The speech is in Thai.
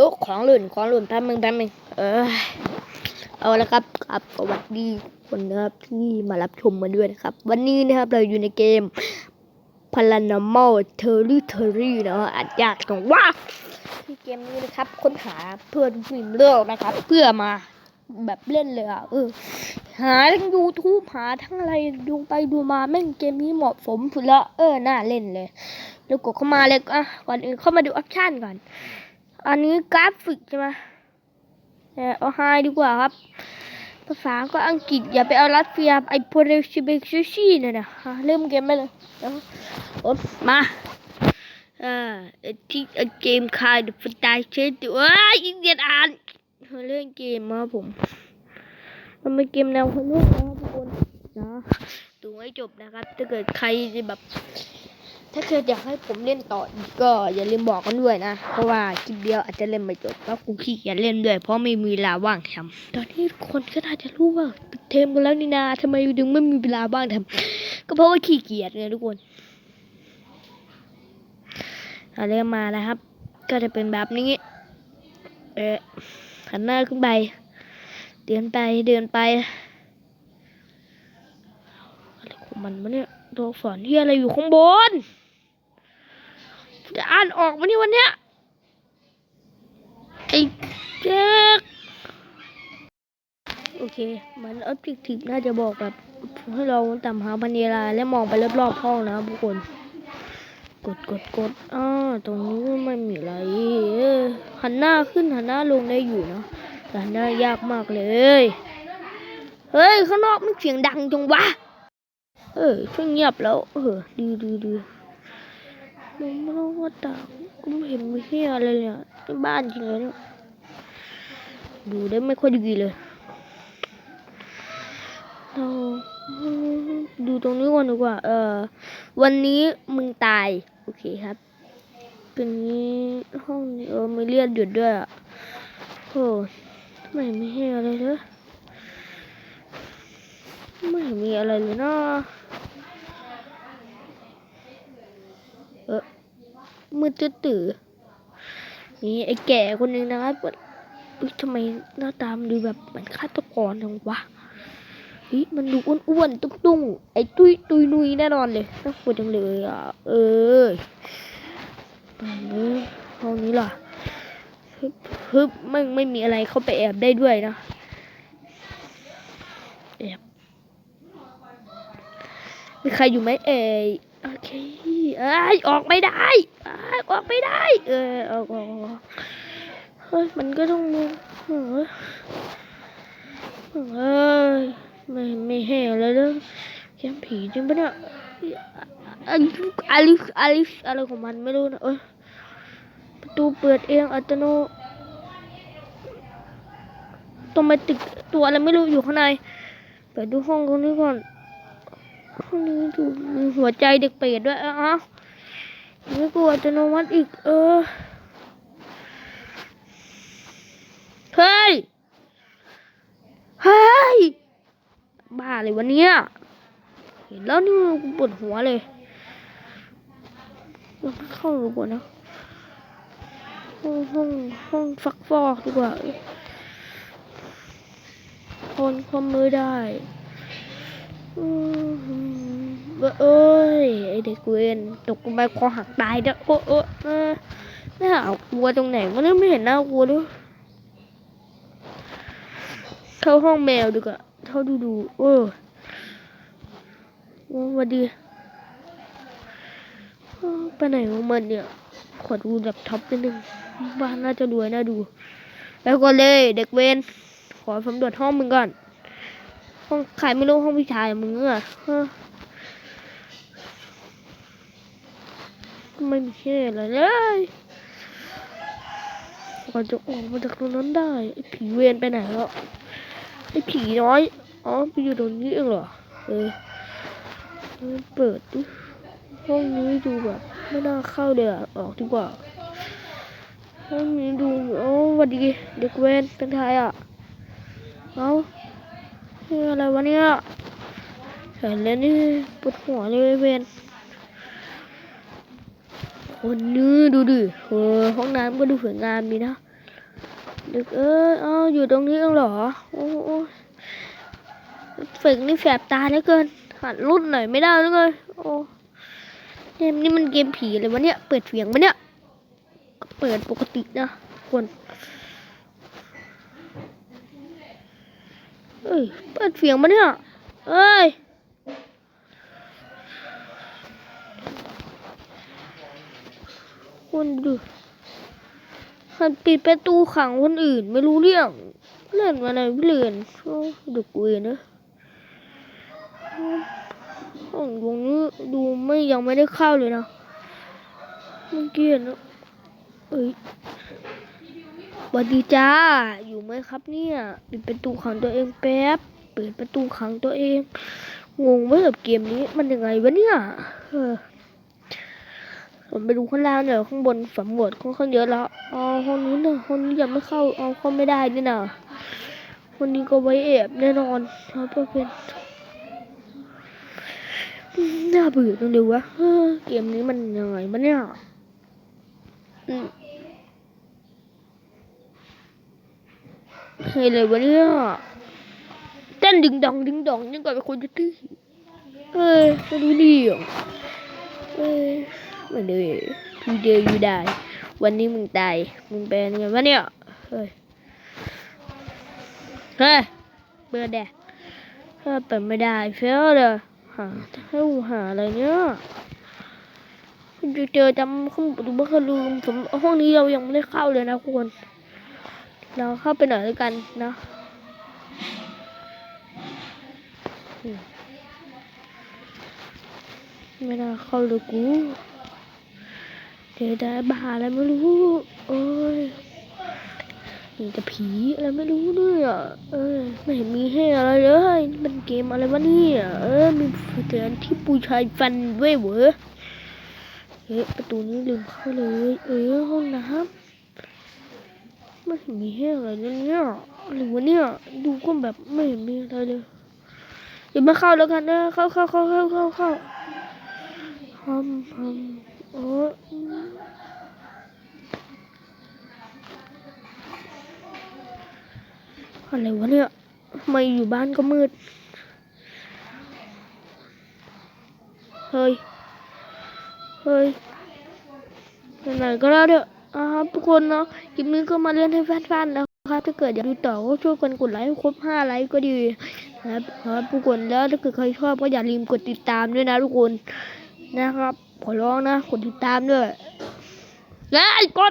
โอ้ของหล่นของหล่นแป๊บนึงแป๊บนึงเออเอาละครับครับสวัสดีคนนะครับที่มารับชมมาด้วยนะครับ วันนี้นะครับเราอยู่ในเกม Paranormal Territory นะฮะอาจยากตรงว่าที่เกมนี้นะครับ ค้นหาเพื่อนฟิล์มเลือกนะครับ เพื่อมาแบบเล่นเลยอะเออหาทั้ง YouTube หาทั้งอะไรดูไปดูมาแม่งเกมนี้เหมาะสมสุดละเออน่าเล่นเลย แล้วกดเข้ามาเลยอะก่อนอื่นเข้ามาดูออปชั่นก่อน อันนี้กราฟิกใช่ไหมเออเอาไฮดีกว่าครับ ภาษาก็อังกฤษอย่าไปเอารัสเซียไอโปรเรชิเบกชูชีเนี่ยนะอะเริ่มเกมไปเลยโอ๊มาอ่าที่เกมคายดูฟตายเชดว้ายอินเดียนอ่านเล่นเกมมาผมมันเป็นเกมแนวสนุกนะครับทุกคนนะดูให้จบนะครับ ถ้าเกิดใครแบบ ถ้าเกิดอยากให้ผมเล่นต่ออีกก็อย่าลืมบอกกันด้วยนะ เพราะว่าคลิปเดียวอาจจะเล่นไม่จบแล้วกูขี้เกียจเล่นด้วยเพราะไม่มีเวลาว่างทำตอนนี้คนก็น่าจะรู้ว่าปิดเทมกันแล้วนี่นาทำไมถึงไม่มีเวลาว่างทำก็เพราะว่าขี้เกียจไงทุกคนเราเริ่มมานะครับ ก็จะเป็นแบบนี้ เออหันหน้าขึ้นไป เดินไปเดินไปอะไรของมันวะเนี่ยตัวอักษรที่อะไรอยู่ข้างบน จะอ่านออกมานี่วันเนี้ยไอ้เจ๊กโอเค มันออบเจกทีฟน่าจะบอกแบบให้เราต่ำหาพันเวลาและมองไปรอบๆห้องนะครับทุกคน กดกดกดอ่าตรงนี้ไม่มีอะไรหันหน้าขึ้นหันหน้าลงได้อยู่เนะแต่หันหน้ายากมากเลย เฮ้ย ข้างนอกมันเสียงดังจังวะ เออช่วยเงียบแล้ว เออดีดีดี มองไม่รู้ว่าต่างกูไม่เห็นมีเฮียอะไรเลยอะที่บ้านจริงเลยเนี่ยดูได้ไม่ค่อยดีเลยเราดูตรงนี้ก่อนดีกว่า เออ วันนี้มึงตาย โอเคครับ เป็นนี้ห้องเออไม่เลียดหยุดด้วยอะโอ้ไมไม่ให้อะไรเลย ไม่เห็นมีอะไรเลยนะเออ มืดตื้อนี่ไอ้แก่คนหนึ่งนะครับอุ๊ยทำไมหน้าตามดูแบบเหมือนฆาตกรจังวะเฮ้ยมันดูอ้วนๆตุ้งๆไอ้ตุ้ยตุยนุยแน่นอนเลยน่ากลัวจังเลยอะเออตรงนี้ห้องนี้ล่ะฮึบฮึบไม่ไม่มีอะไรเข้าไปแอบได้ด้วยนะแอบมีใครอยู่ไหมเอ่ย โอเคเอ้ยออกไม่ได้อออกไม่ได้ เออออกออกออเฮ้ยมันก็ต้องมีเออเอ้ยไม่ไม่แห่เลยเด้อแกมผีจริงปะเนี่ยอลิฟอลิฟอลิฟอะไรของมันไม่รู้นะเอ้ยประตูเปิดเองอัตโนต้องมาติดตัวอะไรไม่รู้อยู่ข้างในเปิดดูห้องตรงนี้ก่อน คนนี้ถูกหัวใจเด็กเปรตด้วยอะไม่กลัวอัตโนมัติอีก เออ เฮ้ย เฮ้ย บ้าเลยวะเนี่ยเห็นแล้วนี่กูปวดหัวเลยเราไม่เข้าดีกว่านะห้องห้องห้องฟักฟอกดีกว่าคนคอมมือได้ เอ้ยไอเด็กเวนตกลงไปคอหักตายเด้อโอ้โอ้เออน่ากลัวตรงไหนวะเนี่ยไม่เห็นน่ากลัวด้วยเข้าห้องแมวดีกว่าเข้าดูดูโอ้โอ้สวัสดีไปไหนของมันเนี่ยขอดูแบบท็อปนิดนึงบ้านน่าจะรวยน่าดู แล้วก็เลยเด็กเวนขอสำรวจห้องมึงก่อน ห้องใครไม่รู้ห้องพี่ชายมึงอะเออไม่มีเช่อะไรเลยก่อนจะออกมาจากตรงนั้นได้ไอ้ผีเวรไปไหนแล้วไอ้ผีน้อยอ๋อไปอยู่ตรงนี้เองเหรอเออเปิดดิห้องนี้ดูแบบไม่น่าเข้าเลยอะออกดีกว่าห้องนี้ดูโอ้วัสดีเด็กเวรเป็นใครอะเอา นี่อะไรวะเนี่ยเห็นแล้วนี่ปวดหัวเลยเวนคนนี้ดูดิเออห้องน้ำก็ดูสวยงามดีนะเด็กเอ้ยอ้าอยู่ตรงนี้เองหรอ โอ้โอ้ฝึกนี่แสบตาเหลือเกินหัดรุ่นหน่อยไม่ได้เลยโอ้เกมนี้มันเกมผีเลยวะเนี่ย เปิดเสียงปะเนี่ย เปิดปกตินะคน เอ้ยเปิดเสียงปะเนี่ยเอ้ยคนดูมันปิดประตูขังคนอื่นไม่รู้เรื่อง เล่นมาอะไรไม่เล่นโอ้ดึกเวยนะห้องตรงนี้ดูไม่ยังไม่ได้เข้าเลยนะเมื่อกี้นะเอ้ยสวัสดีจ้าอย ไหมครับเนี่ยปิดประตูขังตัวเองแป๊บเปิดประตูขังตัวเอง งงไหมกับเกมนี้มันยังไงวะเนี่ยเออผมไปดูข้างล่างเนี่อยข้างบนสำรวจค่อนข้างเยอะแล้วอ๋อห้องนู้นเน่ะห้องนี้ยังไม่เข้าเอาเข้าไม่ได้นี่นะห้องนี้ก็ไว้แอบแน่นอนครับเพื่อนน่าเบื่อจังเลยวะเออเกมนี้มันยังไงมันเนี่ย อืมเฮ้ยเลยวะเนี่ยเต้นดึงดองดึงดองยังกับเป็นคนจะตื้อเอ้ยไม่รู้ดีอะเอ้ยไม่เลยพี่เดย์อยู่ได้ วันนี้มึงตาย มึงเป็นไงวะเนี่ยเฮ้ยเฮ้ยเบื่อแดกถ้าเปิดไม่ได้เฟลเลยหาให้กูหาอะไรเนี่ยจะเจอจำข้างประตูบ้านลืมผมห้องนี้เรายังไม่ได้เข้าเลยนะคุณ เราเข้าไปหน่อยแล้วยกันนะไม่น่าเข้าเลยกู เดี๋ยวได้บ้าอะไรไม่รู้ โอ้ยนี่จะผีอะไรไม่รู้เนี่ยเออไม่เห็นมีให้อะไรเลยนี่มันเกมอะไรวะเนี่ยเออ มีเตือนที่ปูชายฟันเว้ยเว้ยเอ๊ะประตูนี้ลืมเข้าเลย เออห้องน้ำ ไม่เห็นมีให้อะไรเลยเนี่ยอะไรวะเนี่ยดูก็แบบไม่เห็นมีอะไรเลยเดี๋ยวมาเข้าแล้วกันนะเข้าเข้าเข้าเข้าเข้าเข้าฮัมฮัมโอ้ยอะไรวะเนี่ยทำไมอยู่บ้านก็มืด เฮ้ย เฮ้ยไหนก็แล้วเถอ อ่าครับทุกคนเนาะคลิปนี้ก็มาเล่นให้แฟนๆแล้วครับถ้าเกิดอยากดูต่อก็ช่วยกันกดไลค์ครบห้าไลค์ก็ดีนะครับครับทุกคนแล้วถ้าเกิดใครชอบก็อย่าลืมกดติดตามด้วยนะทุกคนนะครับขอร้องนะกดติดตามด้วยและกด